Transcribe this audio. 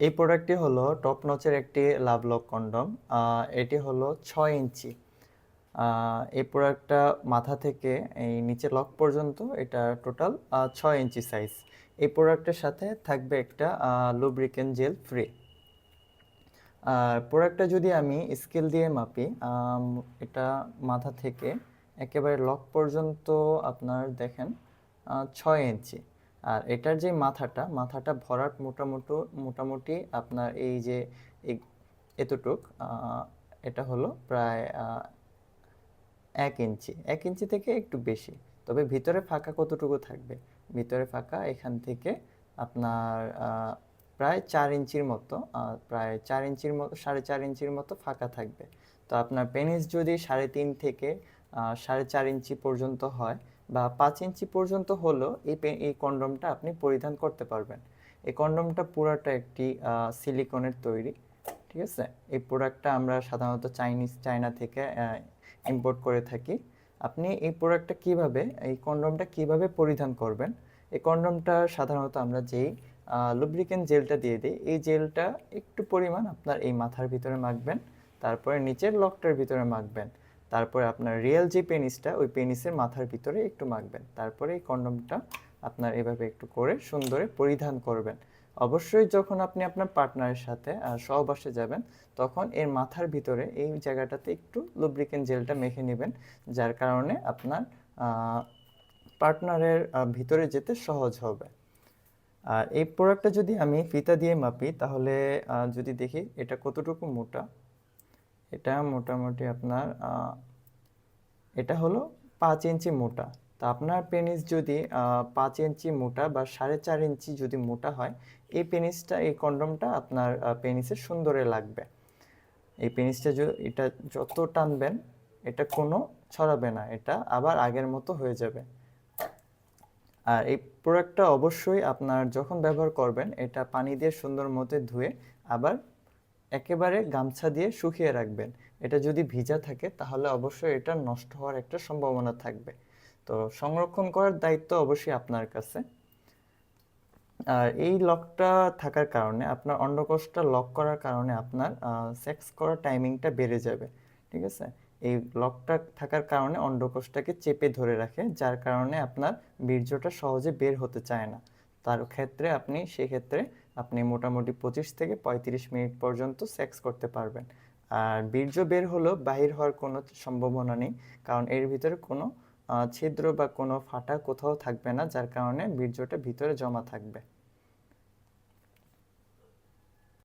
এই প্রোডাক্টটি হলো টপ নচের একটি লাভ লক কন্ডম এটি হলো ছয় ইঞ্চি। এই প্রোডাক্টটা মাথা থেকে এই নিচে লক পর্যন্ত এটা টোটাল ছয় ইঞ্চি সাইজ এই প্রোডাক্টের সাথে থাকবে একটা লুব্রিকেন জেল ফ্রি আর প্রোডাক্টটা যদি আমি স্কেল দিয়ে মাপি এটা মাথা থেকে একেবারে লক পর্যন্ত আপনার দেখেন ছয় ইঞ্চি। আর এটার যে মাথাটা মাথাটা ভরাট মোটামুটি মোটামুটি আপনার এই যে এতটুক এটা হলো প্রায় এক ইঞ্চি এক ইঞ্চি থেকে একটু বেশি। তবে ভিতরে ফাঁকা কতটুকু থাকবে? ভিতরে ফাঁকা এখান থেকে আপনার প্রায় চার ইঞ্চির মতো প্রায় চার ইঞ্চির মতো, সাড়ে চার ইঞ্চির মতো ফাঁকা থাকবে। তো আপনার পেনিস যদি সাড়ে তিন থেকে সাড়ে চার ইঞ্চি পর্যন্ত হয় বা পাঁচ ইঞ্চি পর্যন্ত হলেও এই এই কন্ডমটা আপনি পরিধান করতে পারবেন। এই কন্ডমটা পুরাটা একটি সিলিকনের তৈরি, ঠিক আছে? এই প্রোডাক্টটা আমরা সাধারণত চাইনিজ, চায়না থেকে ইম্পোর্ট করে থাকি। আপনি এই প্রোডাক্টটা কীভাবে, এই কন্ডমটা কীভাবে পরিধান করবেন? এই কন্ডমটা সাধারণত আমরা যেই লুব্রিকেন্ট জেলটা দিয়ে দিই, এই জেলটা একটু পরিমাণ আপনার এই মাথার ভিতরে মাখবেন, তারপরে নিচের লকটার ভিতরে মাখবেন। তারপরে আপনার রিয়েল যে পেনিসটা ওই পেনিসের মাথার ভিতরে একটু মাখবেন। তারপরে এই কন্ডমটা আপনার এভাবে একটু করে সুন্দরে পরিধান করবেন। অবশ্যই যখন আপনি আপনার পার্টনারের সাথে সহবাসে যাবেন, তখন এর মাথার ভিতরে এই জায়গাটাতে একটু লুব্রিকেন্ট জেলটা মেখে নেবেন, যার কারণে আপনার পার্টনারের ভিতরে যেতে সহজ হবে। আর এই প্রোডাক্টটা যদি আমি ফিতা দিয়ে মাপি, তাহলে যদি দেখি এটা কতটুকু মোটা এটা মোটামুটি আপনার এটা হলো পাঁচ ইঞ্চি মোটা। তা আপনার পেনিস যদি পাঁচ ইঞ্চি মোটা বা সাড়ে চার ইঞ্চি যদি মোটা হয়, এই পেনিসটা এই কন্ডমটা আপনার পেনিসের সুন্দরে লাগবে। এই পেনিসটা এটা যত টানবেন, এটা কোনো ছড়াবে না, এটা আবার আগের মতো হয়ে যাবে। আর এই প্রোডাক্টটা অবশ্যই আপনার যখন ব্যবহার করবেন, এটা পানি দিয়ে সুন্দর মতো ধুয়ে আবার একেবারে গামছা দিয়ে শুকিয়ে রাখবেন। এটা যদি ভিজা থাকে, তাহলে অবশ্যই এটা নষ্ট হওয়ার একটা সম্ভাবনা থাকবে। তো সংরক্ষণ করার দায়িত্ব অবশ্যই আপনার কাছে। আর এই লকটা থাকার কারণে, আপনার অন্ডকোষটা লক করার কারণে আপনার সেক্স করার টাইমিংটা বেড়ে যাবে। ঠিক আছে? এই লকটা থাকার কারণে অন্ডকোষটাকে চেপে ধরে রাখে, যার কারণে আপনার বীর্যটা সহজে বের হতে চায় না। তার ক্ষেত্রে আপনি সেক্ষেত্রে আপনি মোটামুটি পঁচিশ থেকে পঁয়ত্রিশ মিনিট পর্যন্ত সেক্স করতে পারবেন। আর বীর্য বের হলো বাহির হওয়ার কোনো সম্ভাবনা নেই, কারণ এর ভিতরে কোনো ছিদ্র বা কোনো ফাটা কোথাও থাকবে না, যার কারণে বীর্যটা ভিতরে জমা থাকবে।